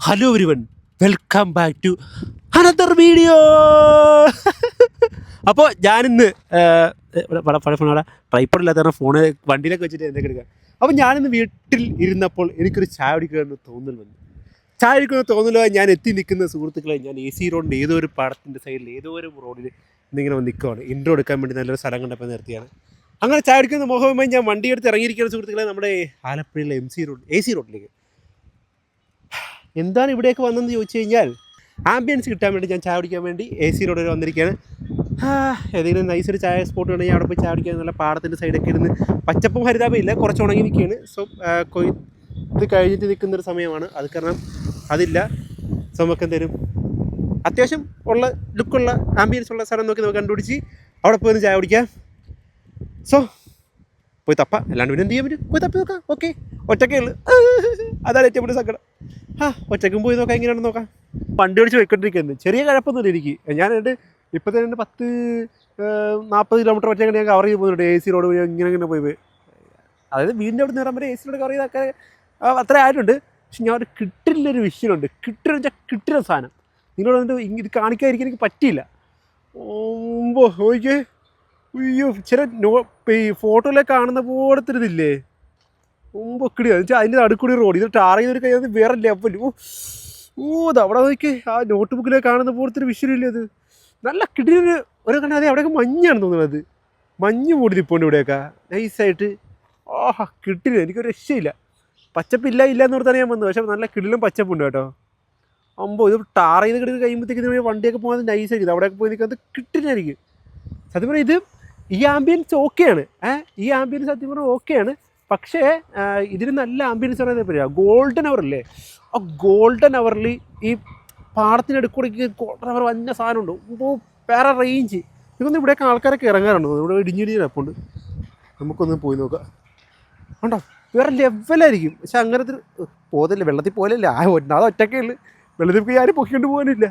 Hello everyone welcome back to another video അപ്പോൾ ഞാനിന്ന് പഴയ ഫോണോടെ ട്രൈപ്പോഡ് ഇല്ലാത്ത ഫോണ് വണ്ടിയിലൊക്കെ വെച്ചിട്ട് എന്തൊക്കെ എടുക്കുക അപ്പോൾ ഞാനിന്ന് വീട്ടിൽ ഇരുന്നപ്പോൾ എനിക്കൊരു ചായ കുടിക്കണമെന്ന് തോന്നൽ വന്നു. ചായ കുടിക്കണമെന്ന് തോന്നലോ ഞാൻ എത്തി നിൽക്കുന്ന സുഹൃത്തുക്കളെ ഞാൻ എ സി റോഡിന്റെ ഏതോ ഒരു പാടത്തിന്റെ സൈഡിൽ ഏതോ ഒരു റോഡിൽ ഇന്നിങ്ങനെ നിൽക്കുകയാണ് ഇൻട്രോ എടുക്കാൻ വേണ്ടി നല്ലൊരു സ്ഥലം കണ്ടപ്പോൾ നിർത്തിയാണ്. അങ്ങനെ ചായ അടിക്കുന്ന മോഹമായി ഞാൻ വണ്ടി എടുത്ത് ഇറങ്ങിയിരിക്കുന്ന സുഹൃത്തുക്കളെ നമ്മുടെ ആലപ്പുഴയിലെ M C road A C റോഡിലേക്ക് എന്താണ് ഇവിടേക്ക് വന്നതെന്ന് ചോദിച്ചു കഴിഞ്ഞാൽ ആംബിയൻസ് കിട്ടാൻ വേണ്ടി ഞാൻ ചായ കുടിക്കാൻ വേണ്ടി എ സി റോഡിൽ വന്നിരിക്കുകയാണ്. ഏതെങ്കിലും ഒരു ചായ സ്പോട്ട് ഉണ്ടെങ്കിൽ അവിടെ പോയി ചായ കുടിക്കാൻ നല്ല പാടത്തിന്റെ സൈഡൊക്കെ ഇരുന്ന് പച്ചപ്പും ഹരിതാപം ഇല്ല കുറച്ച് ഉണങ്ങി നിൽക്കുകയാണ്. സോ കൊയ്ത്ത് ഇത് കഴിഞ്ഞിട്ട് നിൽക്കുന്നൊരു സമയമാണ്. അത് കാരണം അതില്ല. സോ നമുക്ക് എന്തേലും അത്യാവശ്യം ഉള്ള ലുക്കുള്ള ആംബിയൻസ് ഉള്ള സ്ഥലം നോക്കി നമുക്ക് കണ്ടുപിടിച്ച് അവിടെ പോയി ചായ കുടിക്കാം. സോ പോയി തപ്പ. അല്ലാണ്ട് പിന്നെ എന്ത് ചെയ്യാൻ പറ്റും? പോയി തപ്പി നോക്കാം. ഓക്കെ ഒറ്റക്കേ ഉള്ളു. അതാണ് ഏറ്റവും വലിയ സങ്കടം. ആ ഒറ്റക്കും പോയി നോക്കാം. എങ്ങനെയാണെന്ന് നോക്കാം. പണ്ട് പിടിച്ച് പോയിക്കൊണ്ടിരിക്കുന്നത് ചെറിയ കുഴപ്പമൊന്നുമില്ല എനിക്ക്. ഞാൻ എന്റെ ഇപ്പോൾ തന്നെ പത്ത് നാൽപ്പത് കിലോമീറ്റർ ഒറ്റ ഞാൻ കവർ ചെയ്ത് പോകുന്നുണ്ട് എ സി റോഡ് വഴി ഇങ്ങനെ ഇങ്ങനെ പോയി അതായത് വീടിന്റെ അവിടെ നേരം വരെ എ സി റോഡ് കവർ ചെയ്തൊക്കെ അത്ര ആയിട്ടുണ്ട്. പക്ഷെ ഞാൻ ഒരു കിട്ടില്ലൊരു വിഷയമുണ്ട്. കിട്ടില്ല വെച്ചാൽ കിട്ടില്ല സാധനം. നിങ്ങളോട് ഇത് കാണിക്കാതിരിക്കാൻ എനിക്ക് പറ്റിയില്ല. ഓമ്പോ നോക്കിയേ. അയ്യോ ചില നോ ഈ ഫോട്ടോയിലൊക്കെ കാണുന്ന പോലത്തെ ഇതില്ലേ മുമ്പ് ഒക്കിടി വെച്ചാൽ അതിന്റെ നടുക്കൂടി റോഡ്. ഇത് ടാർ ചെയ്തൊരു കൈ വേറെ ലെവൽ ഓ ഓ അത് അവിടെ നോക്കി ആ നോട്ട് ബുക്കിലൊക്കെ കാണുന്ന പോലത്തെ ഒരു വിഷയമില്ലേ അത് നല്ല കിടിയൊരു ഒരു കണ്ട അതെ അവിടെയൊക്കെ മഞ്ഞാണ് തോന്നുന്നത് മഞ്ഞ് മൂടി ഇപ്പോൾ ഇവിടെയൊക്കെ നൈസായിട്ട് ആഹാ കിട്ടില്ല എനിക്കൊരു രക്ഷയില്ല. പച്ചപ്പില്ല ഇല്ല എന്ന് പറഞ്ഞാൽ ഞാൻ വന്നു പക്ഷേ നല്ല കിടിലും പച്ചപ്പുണ്ട് കേട്ടോ. അമ്പോ ഇത് ടാർ ചെയ്ത് കിടന്ന് കഴിയുമ്പോഴത്തേക്ക് വണ്ടിയൊക്കെ പോകുന്നത് നൈസായിരിക്കും അവിടെയൊക്കെ പോയി നിൽക്കുന്നത് കിട്ടില്ലായിരിക്കും. സത്യം പറഞ്ഞാൽ ഇത് ഈ ആംബിയൻസ് ഓക്കെയാണ് ഏഹ് ഈ ആംബിയൻസ് സത്യം പറഞ്ഞാൽ ഓക്കെയാണ് പക്ഷേ ഇതിന് നല്ല ആംബിയൻസ് പറയുന്നത് പറയുക? ഗോൾഡൻ അവർ അല്ലേ ആ ഗോൾഡൻ അവറിൽ ഈ പാടത്തിനടുക്കൂടെ ഗോൾഡൻ അവർ വന്ന സാധനമുണ്ട് ഇപ്പോൾ വേറെ റേഞ്ച് ഇതൊന്നും ഇവിടെയൊക്കെ ആൾക്കാരൊക്കെ ഇറങ്ങാറുണ്ട്? ഇവിടെ ഇടിഞ്ഞിടിഞ്ഞ അപ്പുണ്ട് നമുക്കൊന്ന് പോയി നോക്കാം. ഉണ്ടോ വേറെ ലെവലായിരിക്കും പക്ഷെ അങ്ങനത്തെ പോതല്ലേ വെള്ളത്തിൽ പോലല്ലേ ആ ഒന്നാതെ ഒറ്റക്കേ ഉള്ളു. വെള്ളത്തിൽ പോയി ആരും പൊക്കിക്കൊണ്ട് പോകാനില്ല.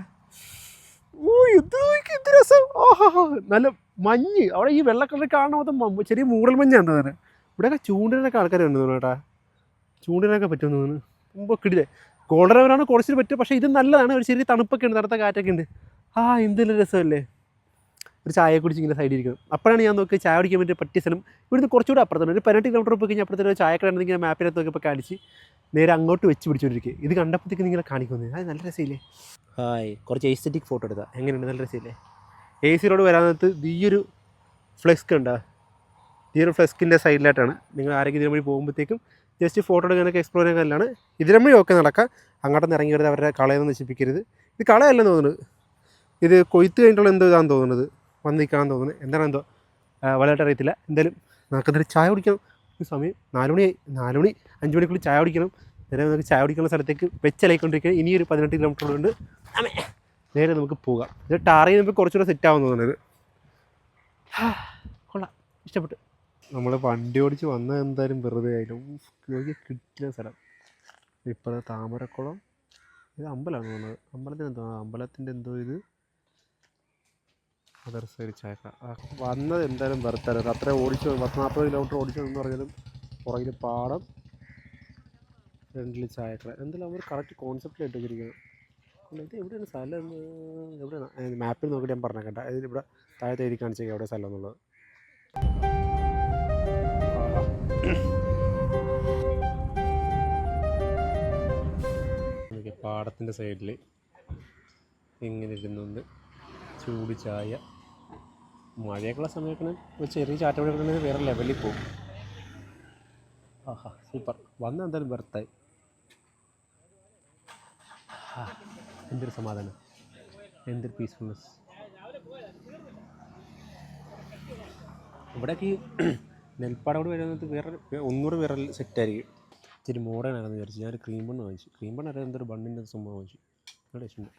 ഓ ഇത് എന്ത് രസം. ഓഹോ നല്ല മഞ്ഞ്. അവിടെ ഈ വെള്ളക്കളറിൽ കാണുന്ന മൊത്തം ചെറിയ മൂടൽ മഞ്ഞാണ് തന്നെ ഇവിടെയൊക്കെ ചൂണ്ടിനൊക്കെ ആൾക്കാർ ഉണ്ട് കേട്ടാ. ചൂണ്ടിനൊക്കെ പറ്റുമെന്ന് തോന്നുന്നു. മുമ്പ് കിടിലേ കോളറവരാണ് അവരാണ് കുറച്ചിട്ട് പറ്റുക പക്ഷേ ഇത് നല്ലതാണ്. ഒരു ചെറിയ തണുപ്പൊക്കെ ഉണ്ട്. തണുത്ത കാറ്റൊക്കെ ഉണ്ട്. ആ എന്തെല്ലാം രസമല്ലേ? ഒരു ചായ കുടിച്ച് ഇങ്ങനെ സൈഡിൽ ഇരിക്കണം അപ്പോഴാണ് ഞാൻ നോക്കി ചായ കുടിക്കാൻ വേണ്ടി പറ്റിയ സ്ഥലം. ഇവിടുന്ന് കുറച്ചുകൂടെ അപ്പുറത്താണ്. ഒരു പതിനെട്ട് കിലോമീറ്റർ പോയി കഴിഞ്ഞാൽ അപ്പുറത്തെ ഒരു ചായക്കട ഇങ്ങനെ മാപ്പിനകത്ത് നോക്കിയപ്പോൾ കാണിച്ച് നേരെ അങ്ങോട്ട് വെച്ച് പിടിച്ചോണ്ടിരിക്കുക ഇത് കണ്ടപ്പോഴത്തേക്ക് നിങ്ങളെ കാണിക്കുന്നത് അത് നല്ല രസമില്ലേ? ഹായ്. കുറച്ച് എസ്തറ്റിക് ഫോട്ടോ എടുത്താൽ എങ്ങനെയുണ്ട്? നല്ല രസമില്ലേ? എ സി റോഡ് വരാനകത്ത് ഈ ഒരു ഫ്ലെസ്ക് ഉണ്ട്? ഈ ഒരു ഫ്ലെക്സിന്റെ സൈഡിലായിട്ടാണ് നിങ്ങൾ ആരെങ്കിലും ഇതിന് വഴി പോകുമ്പോഴത്തേക്കും ജസ്റ്റ് ഫോട്ടോ എടുക്കാനൊക്കെ എക്സ്പ്ലോർ ചെയ്യാൻ കല്ലാണ് ഇതിനും വഴി ഒക്കെ നടക്കാം. അങ്ങോട്ടൊന്ന് ഇറങ്ങി വരുന്നത് അവരുടെ കളയൊന്നും നശിപ്പിക്കരുത്. ഇത് കളയല്ലെന്ന് തോന്നുന്നത്. ഇത് കൊയ്ത്ത് കഴിഞ്ഞിട്ടുള്ള എന്തോ ഇതാണെന്ന് തോന്നുന്നത്. വന്ന് നിൽക്കാമെന്ന് തോന്നുന്നത്. എന്താണ് എന്തോ? വലുതായിട്ട് അറിയത്തില്ല. എന്തായാലും നമുക്കെന്തായാലും ചായ കുടിക്കണം. ഒരു സമയം നാലുമണി നാലുമണി നാല് മണി അഞ്ച് മണിക്കുള്ളിൽ ചായ കുടിക്കണം. നേരെ നമുക്ക് ചായ കുടിക്കുന്ന സ്ഥലത്തേക്ക് വെച്ചലായിക്കൊണ്ടിരിക്കുകയാണ് ഇനിയൊരു പതിനെട്ട് കിലോമീറ്റർ ഉണ്ട്. നേരെ നമുക്ക് പോകാം. ഇത് ടാർ ചെയ്യുമ്പോൾ കുറച്ചുകൂടെ സെറ്റ് ആവുന്നു തോന്നുന്നത് കൊള്ളാം. ഇഷ്ടപ്പെട്ടു. നമ്മൾ വണ്ടി ഓടിച്ച് വന്ന എന്തായാലും വെറുതെ ആയാലും കിട്ടിയ സ്ഥലം. ഇപ്പോൾ താമരക്കുളം. ഇത് അമ്പലമാണ് തോന്നുന്നത്. അമ്പലത്തിന് എന്തോ അമ്പലത്തിന്റെ എന്തോ ഇത്? അതർ സൈഡ് ചായക്ക. വന്നത് എന്തായാലും വെറുതെ അത്ര ഓടിച്ചു പത്ത് നാൽപ്പത് കിലോമീറ്റർ ഓടിച്ചു എന്ന് പറഞ്ഞാലും പുറകിൽ പാടം ഫ്രണ്ടിൽ ചായക്കട. എന്തായാലും അവർ കറക്റ്റ് കോൺസെപ്റ്റിലായിട്ട് വെച്ചിരിക്കുന്നത് ഇത് എവിടെയാണ് സ്ഥലം? എവിടെയാണ്? മാപ്പിൽ നോക്കിയിട്ട് ഞാൻ പറഞ്ഞേക്കട്ടെ അതിൽ ഇവിടെ താഴത്തെ എഴുതി കാണിച്ചേക്കാം എവിടെ സ്ഥലം എന്നുള്ളത് പാടത്തിന്റെ സൈഡിൽ ഇങ്ങനെ ഇരുന്നുണ്ട് ചൂട് ചായ. മഴയൊക്കെയുള്ള സമയത്തിന് ഒരു ചെറിയ ചാറ്റ മഴ വേറെ ലെവലിൽ പോകും. ആഹാ സൂപ്പർ വന്ന എന്തായാലും ബെർത്തായി എന്തൊരു സമാധാനം? എന്തൊരു പീസ്ഫുൾനെസ് ഇവിടേക്ക് ഈ നെൽപ്പാടോട് വരുന്നത് വേറെ ഒന്നൂറ് വേറെ സെറ്റായിരിക്കും ഇച്ചിരി മോഡേണാണെന്ന് വിചാരിച്ചു. ഞാനൊരു ക്രീം ബണ്ണ് വാങ്ങിച്ചു. ക്രീം ബണ്ണ് അറിയാം എന്തൊരു ബണ്ണിന്റെ സംഭവം വാങ്ങിച്ചു. നല്ല ടേസ്റ്റ്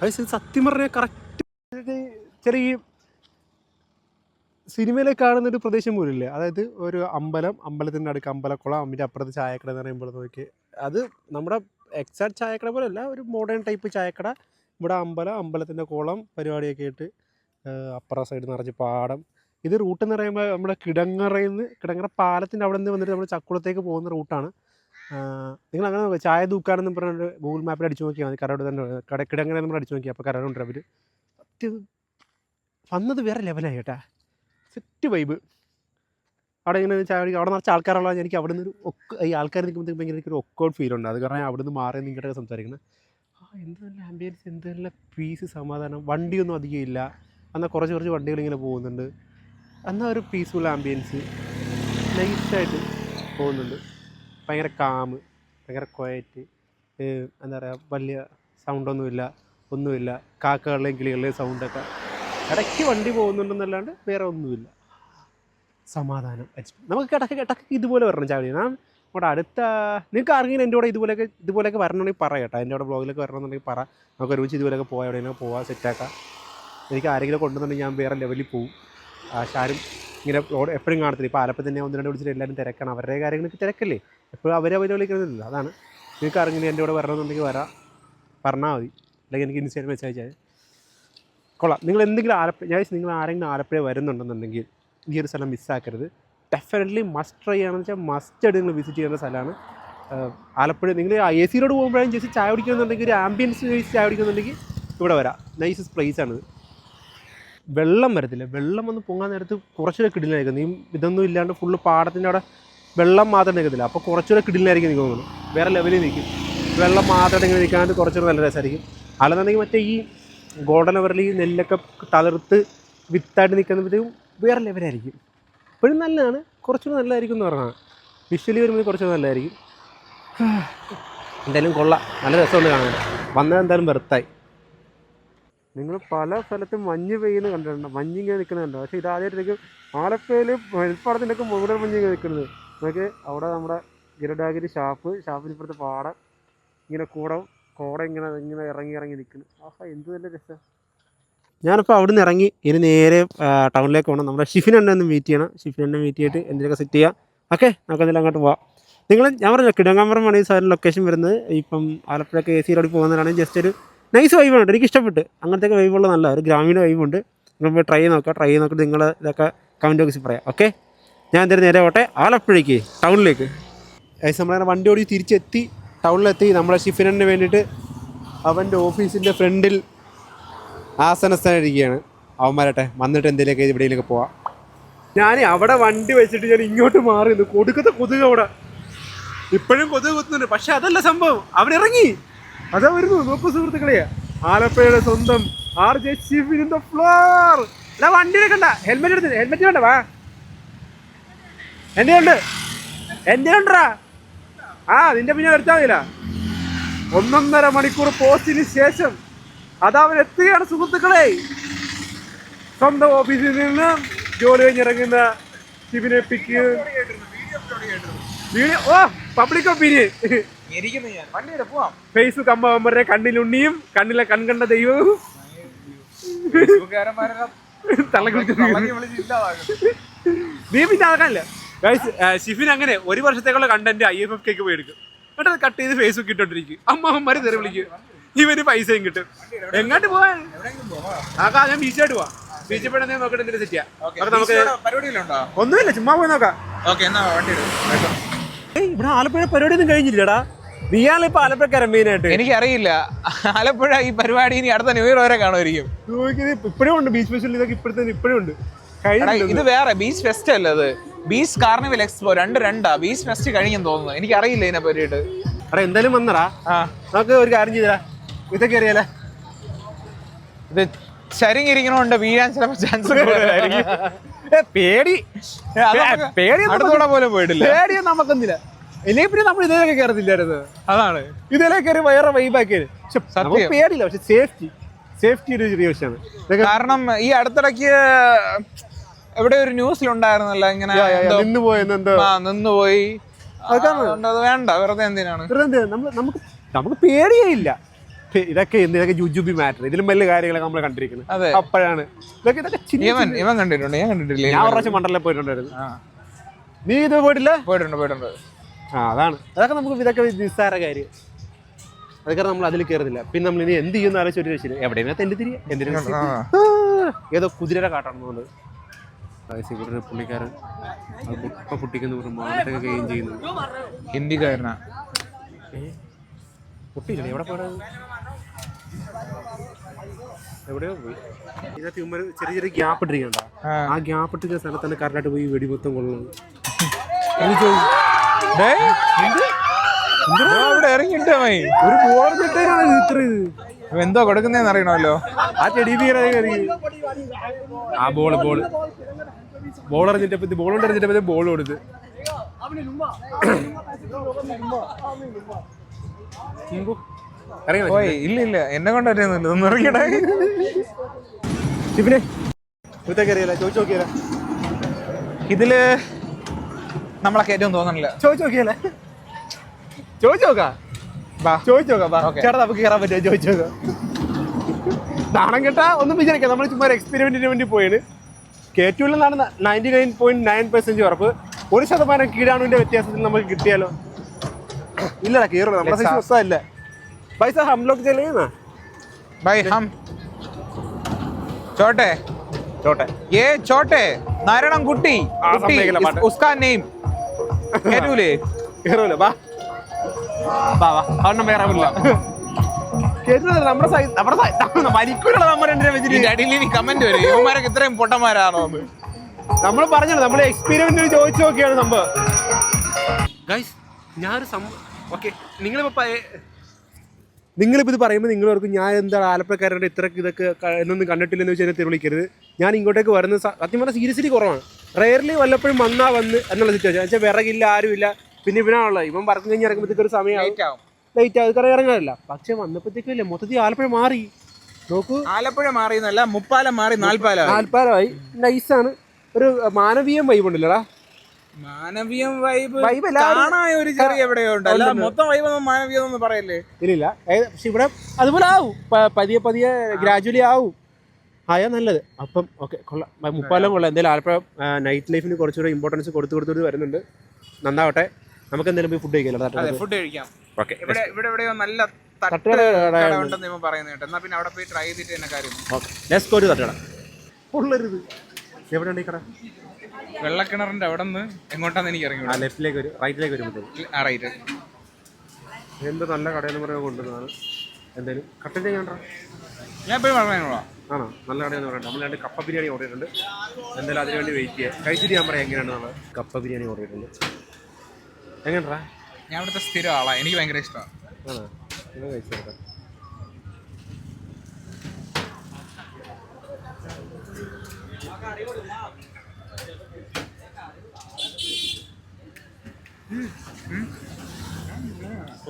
അത് സ- സത്യം പറഞ്ഞാൽ കറക്റ്റ് ചെറിയ സിനിമയിലെ കാണുന്ന ഒരു പ്രദേശം പോലില്ലേ അതായത് ഒരു അമ്പലം അമ്പലത്തിന്റെ അടുക്ക അമ്പലക്കുളം അമ്മിന്റെ അപ്പുറത്ത് ചായക്കട എന്ന് പറയുമ്പോൾ നോക്കി. അത് നമ്മുടെ എക്സാക്ട് ചായക്കട പോലെ അല്ല ഒരു മോഡേൺ ടൈപ്പ് ചായക്കട. ഇവിടെ അമ്പലം അമ്പലത്തിന്റെ കുളം പരിപാടിയൊക്കെ ആയിട്ട് അപ്പുറ സൈഡ് നിറച്ച് പാടം. ഇത് റൂട്ട് എന്ന് പറയുമ്പോൾ നമ്മുടെ കിടങ്ങറയിൽ നിന്ന് കിടങ്ങറ പാലത്തിന്റെ അവിടെ നിന്ന് വന്നിട്ട് നമ്മൾ ചക്കുളത്തേക്ക് പോകുന്ന റൂട്ടാണ് നിങ്ങൾ അങ്ങനെ നോക്കുക ചായ ദൂക്കാനെന്ന് പറഞ്ഞിട്ട് ഗൂഗിൾ മാപ്പിൽ അടിച്ചു നോക്കിയാൽ മതി. കരട് തന്നെ കട കിടങ്ങര നമ്മൾ അടിച്ചു നോക്കിയാൽ അപ്പോൾ കരടുണ്ട് അവർ സത്യം വന്നത് വേറെ ലെവലായി കേട്ടാ. സെറ്റ് വൈബ് അവിടെ ചായ കുടിക്കുക അവിടെ നിറച്ച് ആൾക്കാരുള്ള എനിക്ക് അവിടെ നിന്ന് ഒരു ഈ ആൾക്കാർ നിൽക്കുമ്പോഴത്തേക്ക് ഭയങ്കര എനിക്കൊരു ഒക്കൗട്ട് ഫീൽ ഉണ്ട്. അത് കാരണം അവിടെ നിന്ന് മാറി നിങ്ങളുടെ സംസാരിക്കുന്നത്. ആ എന്ത് നല്ല ആംബിയൻസ് എന്ത് നല്ല പീസ് സമാധാനം. വണ്ടിയൊന്നും അധികം ഇല്ല. എന്നാൽ കുറച്ച് കുറച്ച് വണ്ടികൾ ഇങ്ങനെ പോകുന്നുണ്ട്. എന്നാൽ ഒരു പീസ്ഫുൾ ആംബിയൻസ് നൈസായിട്ട് പോകുന്നുണ്ട്. ഭയങ്കര കാമ് ഭയങ്കര ക്വയറ്റ് എന്താ പറയുക വലിയ സൗണ്ടൊന്നുമില്ല ഒന്നുമില്ല കാക്കകളുടെയും കിളികളുടെയും സൗണ്ടൊക്കെ ഇടയ്ക്ക് വണ്ടി പോകുന്നുണ്ടെന്നല്ലാണ്ട് വേറെ ഒന്നുമില്ല. സമാധാനം. നമുക്ക് ഇടയ്ക്ക് ഇടയ്ക്ക് ഇതുപോലെ വരണം ചാവടി ഞാൻ ഇവിടെ അടുത്ത നിങ്ങൾക്ക് ആർക്കെങ്കിലും എന്റെ കൂടെ ഇതുപോലെയൊക്കെ ഇതുപോലെയൊക്കെ വരണമെങ്കിൽ പറ കേട്ടോ. എന്റെ കൂടെ ബ്ലോഗിലൊക്കെ വരണമെന്നുണ്ടെങ്കിൽ പറ. നമുക്ക് ഒരുമിച്ച് ഇതുപോലെയൊക്കെ പോയാൽ എവിടെയെങ്കിലും പോവാം സെറ്റാക്കാം എനിക്ക് ആരെങ്കിലും കൊണ്ടുവന്നിട്ടുണ്ടെങ്കിൽ ഞാൻ വേറെ ലെവലിൽ പോകും ആശാരും ഇങ്ങനെ റോഡ് എപ്പോഴും കാണത്തില്ല. ഇപ്പോൾ ആലപ്പ തന്നെ ഒന്ന് രണ്ട് വിളിച്ചിട്ട് എല്ലാവരും തിരക്കണം. അവരുടെ കാര്യങ്ങൾക്ക് തിരക്കല്ലേ. എപ്പോഴും അവരെ അവരെ വിളിക്കുന്നില്ല അതാണ്. നിങ്ങൾക്ക് ആരെങ്കിലും എന്റെ കൂടെ വരണമെന്നുണ്ടെങ്കിൽ വരാം. പറഞ്ഞാൽ മതി. അല്ലെങ്കിൽ എനിക്ക് ഇൻസ്റ്റാഗ്രാം മെസ്സേജ് അയച്ചാൽ കൊള്ളാം. നിങ്ങൾ എന്തെങ്കിലും ആലപ്പുഴ ഞാൻ നിങ്ങൾ ആരെങ്കിലും ആലപ്പുഴ വരുന്നുണ്ടെന്നുണ്ടെങ്കിൽ ഈ ഒരു സ്ഥലം മിസ്സാക്കരുത് ഡെഫിനറ്റ്ലി മസ്റ്റ് ട്രൈ ചെയ്യണമെന്ന് വെച്ചാൽ മസ്റ്റ് ആയിട്ട് നിങ്ങൾ വിസിറ്റ് ചെയ്യുന്ന സ്ഥലമാണ്. ആലപ്പുഴ നിങ്ങൾ എ സി റോഡ് പോകുമ്പോഴും ജസ്റ്റ് ചായ കുടിക്കുന്നുണ്ടെങ്കിൽ ഒരു ആംബിയൻസ് ചായ കുടിക്കുന്നുണ്ടെങ്കിൽ ഇവിടെ വരാം. നൈസസ് ആണ് വെള്ളം വരത്തില്ല. വെള്ളം വന്ന് പൊങ്ങാൻ നേരത്ത് കുറച്ചുകൂടെ കിടിലായിരിക്കും. നീ ഇതൊന്നും ഇല്ലാണ്ട് ഫുള്ള് പാടത്തിന്റെ അവിടെ വെള്ളം മാത്രം നിൽക്കത്തില്ല. അപ്പോൾ കുറച്ചുകൂടെ കിടിലായിരിക്കും തോന്നുന്നു വേറെ ലെവലിൽ നിൽക്കും. വെള്ളം മാത്രമായിട്ട് ഇങ്ങനെ നിൽക്കാണ്ട് കുറച്ചുകൂടെ നല്ല രസമായിരിക്കും. അല്ലെന്നുണ്ടെങ്കിൽ മറ്റേ ഈ ഗോൾഡൻ അവറിൽ ഈ നെല്ലൊക്കെ തളിർത്ത് വിത്തായിട്ട് നിൽക്കുമ്പോഴത്തേക്കും വേറെ ലെവലായിരിക്കും. ഇപ്പോഴും നല്ലതാണ്. കുറച്ചുകൂടെ നല്ലതായിരിക്കും എന്ന് പറഞ്ഞാൽ വിഷ്വലി വരുമ്പോൾ കുറച്ചുകൂടെ നല്ലതായിരിക്കും. എന്തായാലും കൊള്ളാം. നല്ല രസമുണ്ട് കാണാൻ. വന്നത് എന്തായാലും വെറുത്തായി. നിങ്ങൾ പല സ്ഥലത്തും മഞ്ഞ് പെയ്യുന്ന കണ്ടിട്ടുണ്ട്. മഞ്ഞ് ഇങ്ങനെ നിൽക്കുന്നത് കണ്ടോ? പക്ഷേ ഇതാദ്യമായിട്ടേക്കും ആലപ്പുഴയിൽ വെൽപ്പാടത്തിന്റെ ഒക്കെ മുകളിൽ മഞ്ഞ് ഇങ്ങനെ നിൽക്കുന്നത്. നമുക്ക് അവിടെ നമ്മുടെ ഗിരഡാഗിരി ഷാപ്പ് ഷാപ്പിന് ഇപ്പുറത്തെ പാടം ഇങ്ങനെ കൂടം. കോട ഇങ്ങനെ ഇങ്ങനെ ഇറങ്ങി ഇറങ്ങി നിൽക്കുന്നു ആഹാ എന്ത് നല്ല രസം. ഞാനിപ്പോൾ അവിടെ നിന്ന് ഇറങ്ങി ഇനി നേരെ ടൗണിലേക്ക് പോകണം നമ്മുടെ ഷിഫിൻ എണ്ണ ഒന്ന് മീറ്റ് ചെയ്യണം. ഷിഫിൻ എണ്ണ മീറ്റ് ചെയ്തിട്ട് എന്തെങ്കിലുമൊക്കെ സെറ്റ് ചെയ്യാം. ഓക്കെ നമുക്ക് എന്തെങ്കിലും അങ്ങോട്ട് പോവാം. നിങ്ങൾ ഞാൻ പറഞ്ഞു കിടങ്ങാമ്പറമാണ് ഈ സാറിന് ലൊക്കേഷൻ വരുന്നത്. ഇപ്പം ആലപ്പുഴയൊക്കെ എ സി റോഡിൽ പോകുന്നതാണ് ജസ്റ്റ് ഒരു നൈസ് വൈബാണ് എനിക്ക് ഇഷ്ടപ്പെട്ട്. അങ്ങനത്തെ ഉള്ള നല്ല ഒരു ഗ്രാമീണ വൈബുണ്ട് നിങ്ങൾ പോയി ട്രൈ നോക്കുക ട്രൈ നോക്കിയിട്ട് നിങ്ങൾ ഇതൊക്കെ കമന്റ് ബോക്സിൽ പറയാം. ഓക്കെ? ഞാൻ എന്തായാലും നേരെ പോട്ടെ. ആലപ്പുഴയ്ക്ക് ടൗണിലേക്ക്. ഏകദേശം നമ്മളങ്ങനെ വണ്ടി ഓടി തിരിച്ചെത്തി. ടൗണിലെത്തി നമ്മുടെ ഷിഫിനന് വേണ്ടിയിട്ട് അവന്റെ ഓഫീസിന്റെ ഫ്രണ്ടിൽ ആസനസ്ഥാനിരിക്കുകയാണ് അവൻ വരട്ടെ വന്നിട്ട് എന്തെങ്കിലുമൊക്കെ എവിടെയെങ്കിലുമൊക്കെ പോവാം. ഞാൻ അവിടെ വണ്ടി വെച്ചിട്ട് ഞാൻ ഇങ്ങോട്ട് മാറി നിന്ന്. കൊടുക്കത്തെ കൊതുക് അവിടെ. ഇപ്പോഴും കൊതുക് കുത്തുന്നുണ്ട്. പക്ഷെ അതല്ല സംഭവം. അവൻ ഇറങ്ങി. അതാ വരുന്നു. നോക്കൂ സുഹൃത്തുക്കളെ. ആലപ്പുഴയുടെ സ്വന്തം ആർ ജെ ഷിഫിൻ ഫ്ലോർ. എടാ വണ്ടി കണ്ട. ഹെൽമെറ്റ് എടുത്ത്. ഹെൽമെറ്റ് വേണ്ട വാ. എന്റെ ഉണ്ട് എന്റെ ഉണ്ടടാ ആ നിന്റെ പിന്നെ വരുത്താ മതിയില്ല. ഒന്നൊന്നര മണിക്കൂർ പോസ്റ്റിന് ശേഷം അതാ അവൻ എത്തുകയാണ് സുഹൃത്തുക്കളെ. സ്വന്തം ഓഫീസിൽ നിന്ന് ജോലി കഴിഞ്ഞിറങ്ങുന്ന ഷിബിനെ പിക്ക് വീഡിയോ ഓ പബ്ലിക് ഒപ്പീനിയൻ ഫേസ്ബുക്ക് അമ്മ അമ്മരുടെ കണ്ണിലുണ്ണിയും കണ്ണിലെ കൺകണ്ട ദൈവവും. നീ പിന്നെ അതാണല്ല ഷിഫിൻ അങ്ങനെ ഒരു വർഷത്തേക്കുള്ള content I F F cake പോയി എടുക്കും. എന്നിട്ട് അത് കട്ട് ചെയ്ത് ഫേസ്ബുക്ക് ഇട്ടോണ്ടിരിക്കും. അമ്മമാര് തെറി വിളിക്കും. ഇവന് പൈസയും കിട്ടും. എങ്ങോട്ട് പോവാൻ പോവാം? ആക്കാ ഞാൻ ബീച്ചായിട്ട് പോവാം. ബീച്ചിൽ പോയി നോക്കിട്ട് എന്തെങ്കിലും സെറ്റ് ചെയ്യാം. ഓക്കെ നമുക്ക് ഒന്നുമില്ല ചുമ്മാ പോയി നോക്കാം. ഓക്കെ വണ്ടി എടുക്കും. ഏയ് ഇവിടെ ആലപ്പുഴ പരിപാടി ഒന്നും കഴിഞ്ഞില്ലടാ നീയാണ് ഇപ്പൊ ആലപ്പുഴക്കാരൻ മെയിനായിട്ട് എനിക്കറിയില്ല. ആലപ്പുഴ ഈ പരിപാടി ഇനി അടുത്ത ന്യൂ ഇയർ വരെ കാണുമായിരിക്കും. ഇപ്പോഴും ഉണ്ട് ബീച്ച് സ്പെഷ്യൽ ഇതൊക്കെ ഇപ്പോഴത്തെ ഇപ്പോഴും ഉണ്ട്. ഇത് വേറെ ബീച്ച് ഫെസ്റ്റ് അല്ല അത്? ബീച്ച് കാർണിവൽ എക്സ്പോ രണ്ട് രണ്ടാ? ബീസ് ഫെസ്റ്റ് കഴിഞ്ഞെന്ന് തോന്നുന്നു. എനിക്ക് അറിയില്ല ഇതിനെ പറ്റിയിട്ട്. എടാ എന്തായാലും വന്നടാ. ആ. നമുക്ക് ഒരു കാര്യം ചെയ്തരാ ഇതൊക്കെ അറിയാലേ ഇത് ശരിങ്ങിരിക്കണോണ്ട് വീഴാൻ ചിലപ്പോ ചാൻസ് പേടി. പേടി അടുത്തൂടെ പോലെ പോയിട്ടില്ല. പേടിയൊന്നും നമുക്കൊന്നില്ല. ഇല്ലെങ്കിൽ പിന്നെ നമ്മൾ ഇതിലേക്ക് കയറത്തില്ലായിരുന്നു. അതാണ്. ഇതിലേക്ക് കയറി വേറെ വൈബാക്കിയത് പക്ഷെ. പേടിയില്ല പക്ഷെ സേഫ്റ്റി സേഫ്റ്റി ഒരു ചെറിയ വിഷയമാണ് കാരണം ഈ അടുത്തിടയ്ക്ക് എവിടെ ഒരു ന്യൂസിലുണ്ടായിരുന്നല്ലോ ഇങ്ങനെ നിന്നുപോയി. വേണ്ട വെറുതെ എന്തിനാണ്? വെറുതെ നമുക്ക് നമുക്ക് പേടിയേ ഇല്ല ഇതൊക്കെ ഇതൊക്കെ ജുജുബി മാറ്റർ. ഇതിലും വലിയ കാര്യങ്ങളൊക്കെ നമ്മൾ കണ്ടിരിക്കുന്നത് അപ്പോഴാണ്. ഇതൊക്കെ ഇതൊക്കെ ഇവൻ ഇവൻ കണ്ടിട്ടുണ്ട് ഞാൻ കണ്ടിട്ടില്ല. ഞാൻ പ്രാവശ്യം മണ്ടലിൽ പോയിട്ടുണ്ടായിരുന്നു. നീ ഇത് പോയിട്ടില്ല? പോയിട്ടുണ്ട് പോയിട്ടുണ്ട്. ആ അതാണ്. അതൊക്കെ നമുക്ക് ഇതൊക്കെ നിസ്സാര കാര്യം. അത് കാരണം നമ്മൾ അതിൽ കയറുന്നില്ല. പിന്നെ നമ്മൾ ഇനി എന്ത് ചെയ്യുന്ന ആലോചിച്ച് ഒരു രക്ഷയില്ല. എവിടെയെങ്കിലും തെണ്ടി തിരികെ എന്തിനും. ഏതോ കുതിരയുടെ കാട്ടാണെന്ന് ഇവിടെ പുള്ളിക്കാരൻ മുട്ട പൊട്ടിക്കുന്ന ഒരു മാനത്തൊക്കെ ഗെയിം ചെയ്യുന്നു. ഹിന്ദിക്കാരനാ. പൊട്ടിയില്ലേ? എവിടെ പോയത്? എവിടെയോ പോയി. ഇതിനകത്ത് ഇവന്മാര് ചെറിയ ചെറിയ ഗ്യാപ്പ് ഇട്ടിരിക്കണ്ട ആ. ഗ്യാപ്പ് ഇട്ടിരിക്കുന്ന സ്ഥലത്ത് തന്നെ കറക്റ്റായിട്ട് പോയി വെടി മൊത്തം കൊള്ളണം. ഡേയ്, അവിടെ ഇറങ്ങിട്ടോ മൈ ഒരു ബോൾ കിട്ടാനാണ് ഇത്ര ഇത്. എന്തോ കൊടുക്കുന്നേന്ന് അറിയണമല്ലോ. ആ ചെടി ആ ബോൾ ബോൾ ബോൾ എറിഞ്ഞിട്ടപ്പോ ബോൾ കൊണ്ട് എറിഞ്ഞിട്ടപ്പോ ബോൾ കൊടുത്ത്. ഇല്ല ഇല്ല എന്നെ കൊണ്ട് അറിയുന്നില്ല ഒന്ന് ഇറങ്ങിയടാ ഷിബിനെ ഇവിടത്തേക്ക് അറിയില്ല ചോദിച്ചു നോക്കിയാലോ ഇതിൽ നമ്മളെ കയറ്റം തോന്നണില്ല. ചോദിച്ചു നോക്കിയാലേ ചോദിച്ചു നോക്കാം? ബാ ചോദിച്ചു നോക്കാം. ചേട്ടാ നമുക്ക് കയറാൻ പറ്റുമോ? ചോദിച്ചു നോക്കാം. നാണം കേട്ടാ ഒന്നും വിചാരിക്കാം. നമ്മൾ ചുമ്മാ എക്സ്പെരിമെന്റിന് വേണ്ടി പോയാണ് നിന്നാണ് ninety nine point nine percent ഉറപ്പ്. ഒരു ശതമാനം കീഴാണുവിന്റെ വ്യത്യാസത്തിൽ നമുക്ക് കിട്ടിയാലോ? ഇല്ലടാ കീറില്ല നമ്മുടെ Let's സൈസ് പ്രശ്നമല്ല പൈസ ഹം ലോക്ക് ചെല്ലുന്ന ബൈ ഹം ചോട്ടെ? ചോട്ടെ. ഏ ചോട്ടെ? നാരായണം കുട്ടി ആ, സമ്മതിക്കില്ല, പാട്ട്. നെയിം കേട്ടൂലേ വാ വാ വാ അതൊന്നും കയറാമില്ല കേട്ടില്ല നമ്മുടെ സൈസ് നമ്മുടെ സൈസ് മരിക്കൂല നമ്മൾ രണ്ടിനെ വെച്ചിട്ട്. അടിയിൽ കമന്റ് വരും. ഇവന്മാരൊക്കെ ഇത്രയും പൊട്ടന്മാരാണോ എന്ന്. നമ്മൾ പറഞ്ഞല്ലോ നമ്മൾ എക്സ്പീരിമെന്റ് ചോദിച്ചു നോക്കിയാണ് സംഭവം. ഗൈസ് ഞാനൊരു സംഭവം ഓക്കെ നിങ്ങളിപ്പോ നിങ്ങളിപ്പോൾ ഇത് പറയുമ്പോൾ നിങ്ങൾ ഓർക്കും ഞാൻ എന്താ ആലപ്പുഴക്കാരുടെ ഇത്ര ഇതൊക്കെ എന്നൊന്നും കണ്ടിട്ടില്ലെന്ന് വെച്ച് എന്നെ തെരുവിളിക്കരുത്. ഞാൻ ഇങ്ങോട്ടേക്ക് വരുന്ന സത്യം പറഞ്ഞാൽ സീരിയസ്ലി കുറവാണ്. റെയർലി വല്ലപ്പോഴും വന്നാ വന്ന് എന്നുള്ള സിറ്റുവേഷൻ വെച്ചാൽ വിറകില്ല ആരുമില്ല. പിന്നെ ഇവനാണല്ലോ ഇവൻ പറഞ്ഞു കഴിഞ്ഞ് ഇറങ്ങുമ്പോഴത്തേക്കൊരു സമയം. ലേറ്റ് അത് കാരണം ഇറങ്ങാറില്ല. പക്ഷെ വന്നപ്പോഴത്തേക്കും ഇല്ലേ മൊത്തത്തിൽ ആലപ്പുഴ മാറി. നോക്കൂ. ആലപ്പുഴ മാറി എന്നല്ല മുപ്പാലം മാറി നാൽപ്പാലം നാൽപ്പാലമായി. നൈസാണ് ഒരു മാനവീയം വൈബ് ഉണ്ടല്ലോടാ. മാനവീയം വൈബ് വൈബ് കാണാൻ ഒരു ചെറിയ എവിടെയോ ഉണ്ടല്ല. മൊത്തം വൈബ് ഒന്നും മാനവീയം ഒന്നും പറയല്ലേ? ഇല്ലില്ല. ഏ- പക്ഷെ ഇവിടെ അതുപോലെ ആവും. പതിയെ പതിയെ ഗ്രാജുവലി ആവും. ആയാ നല്ലത്. അപ്പം ഓക്കെ കൊള്ളാം. മുപ്പാലം കൊള്ളാം. എന്തായാലും ആലപ്പുഴ നൈറ്റ് ലൈഫിന് കുറച്ചുകൂടെ ഇമ്പോർട്ടൻസ് കൊടുത്തു കൊടുത്തു വരുന്നുണ്ട്. നന്നാവട്ടെ. നമുക്ക് എന്തെങ്കിലും പോയി ഫുഡ് കഴിക്കാം ഫുഡ് കഴിക്കാം. ഓക്കെ ഇവിടെ ഇവിടെ എവിടെയോ നല്ല തട്ടുകട കട കട ഉണ്ടെന്ന് ഇവൻ പറയുന്നത് കേട്ടോ. എന്നാ പിന്നെ അവിടെ പോയി ട്രൈ ചെയ്തിട്ട് തന്നെ കാര്യം ഓക്കെ ലെറ്റ്സ് ഗോ ടു തട്ടുകട. പൊള്ളരുത്. എവിടെയുണ്ട് ഈ കട? വെള്ളക്കിണറിന്റെ അവിടെ നിന്ന് എങ്ങോട്ടാന്ന് എനിക്ക് ഇറങ്ങി ആ ലെഫ്റ്റിലേക്ക് വരും റൈറ്റിലേക്ക് ആ റൈറ്റ്. എന്ത് നല്ല കടയെന്ന് പറയാൻ കൊണ്ടുവന്നതാണ്. എന്തായാലും കട്ടൻ ചെയ്യാൻ ഞാൻ പോയി പറഞ്ഞോളാം ആണോ? നല്ല കടയെന്ന് പറയുന്നത് നമ്മൾ രണ്ട് കപ്പ ബിരിയാണി ഓർഡർ ചെയ്തിട്ടുണ്ട്. എന്തായാലും അതിനുവേണ്ടി വെയിറ്റ് ചെയ്യാം. കഴിച്ചിട്ട് ഞാൻ പറയാം എങ്ങനെയാണ് നമ്മൾ കപ്പ ബിരിയാണി ഓർഡർ ചെയ്തിട്ടുണ്ട്. എങ്ങനെയാ ഞാൻ ഇവിടുത്തെ സ്ഥിരം ആളാ. എനിക്ക് ഭയങ്കര ഇഷ്ടമാണ്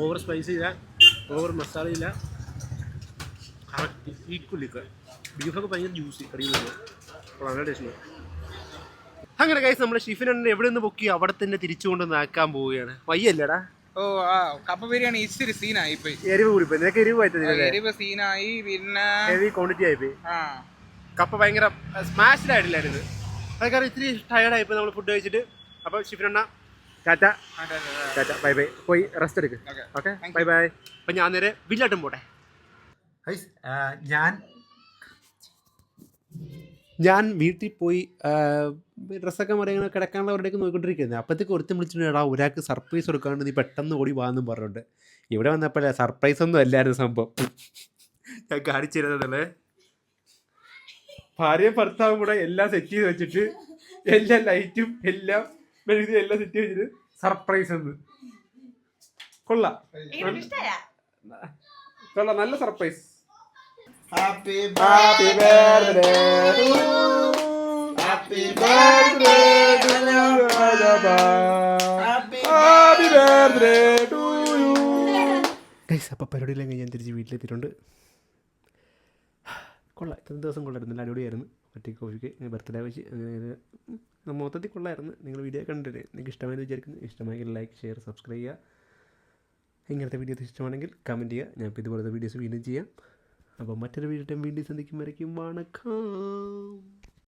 ഓവർ സ്പൈസി ഇല്ല. ഓവർ മസാല ഇല്ല. ഈക്വൽ ബീഫൊക്കെ ഭയങ്കര ജ്യൂസി കറി വളരെ ടേസ്റ്റ് അങ്ങനെ കൈസ് നമ്മുടെ ഷിഫിനെ എവിടെ നിന്ന് പൊക്കി അവിടെ തന്നെ തിരിച്ചു കൊണ്ടുവന്ന് ആക്കാൻ പോവുകയാണ്. വയ്യല്ലേടാ? ഓ ആ കപ്പ ബിരിയാണി ഇച്ചിരി സീനായി പോയി എരിവ് പോയി നിനക്ക് എരിവ് പറ്റുന്നില്ല എരിവ് സീനായി പിന്നെ ഹെവി ക്വാണ്ടിറ്റി പോയി ആ. കപ്പ ഭയങ്കര സ്മാഷ്ഡ് ആയിട്ടില്ലായിരുന്നു. അതൊക്കെ ഇത്തിരി ടയർഡായി പോയി നമ്മൾ ഫുഡ് കഴിച്ചിട്ട്. അപ്പോൾ ഷിഫിനെണ്ണ ടാറ്റ. ടാറ്റ ബൈ ബൈ പോയി റെസ്റ്റ് എടുക്ക്. ഓക്കെ ബൈ ബൈ അപ്പം ഞാൻ നേരെ ബില്ലാട്ടും പോട്ടെ. ഞാൻ ഞാൻ വീട്ടിൽ പോയി ഡ്രസ്സൊക്കെ മറിയങ്ങനെ കിടക്കാനുള്ള അവരുടെ നോക്കിക്കൊണ്ടിരിക്കുന്നത് അപ്പോഴത്തേക്ക് ഒരുത്തും വിളിച്ചിട്ട് എടാ ഒരാൾക്ക് സർപ്രൈസ് കൊടുക്കാണ്ട് നീ പെട്ടെന്ന് ഓടി വാന്നും പറഞ്ഞിട്ടുണ്ട് ഇവിടെ വന്നപ്പോഴേ സർപ്രൈസ് ഒന്നും അല്ലായിരുന്നു സംഭവം. ഞാൻ കാണിച്ചിരുന്നതല്ലേ ഭാര്യയും ഭർത്താവും കൂടെ എല്ലാം സെറ്റ് ചെയ്ത് വെച്ചിട്ട് എല്ലാ ലൈറ്റും എല്ലാം മെഴുതി എല്ലാം സെറ്റ് വെച്ചിട്ട് സർപ്രൈസ് എന്ന്. കൊള്ളാം. കൊള്ളാം. നല്ല surprise. Happy happy birthday happy birthday happy happy birthday to you guys അപ്പോൾ പരിപാടിയെല്ലാം കഴിഞ്ഞ് ഞാൻ തിരിച്ച് വീട്ടിലെത്തിയിട്ടുണ്ട്. കൊള്ളാം. ഇത്രയും ദിവസം കൊള്ളായിരുന്നു. നല്ല അടിപൊളിയായിരുന്നു. ഒറ്റയ്ക്ക് കോഫിക്ക് ബർത്ത്ഡേ വെച്ച് മൊത്തത്തിൽ കൊള്ളായിരുന്നു. നിങ്ങൾ വീഡിയോ കണ്ടിട്ട് നിങ്ങൾക്ക് ഇഷ്ടമായെന്ന് വിചാരിക്കുന്നു. ഇഷ്ടമായെങ്കിൽ ലൈക്ക് ഷെയർ സബ്സ്ക്രൈബ് ചെയ്യുക. ഇങ്ങനത്തെ വീഡിയോസ് ഇഷ്ടമാണെങ്കിൽ കമന്റ് ചെയ്യുക. ഞാൻ ഇപ്പോൾ ഇതുപോലത്തെ വീഡിയോസ് വീണ്ടും ചെയ്യാം. അപ്പോൾ മറ്റൊരു വീഡിയോ വീണ്ടും സന്ധിക്കും വരയ്ക്കും. വണക്കം.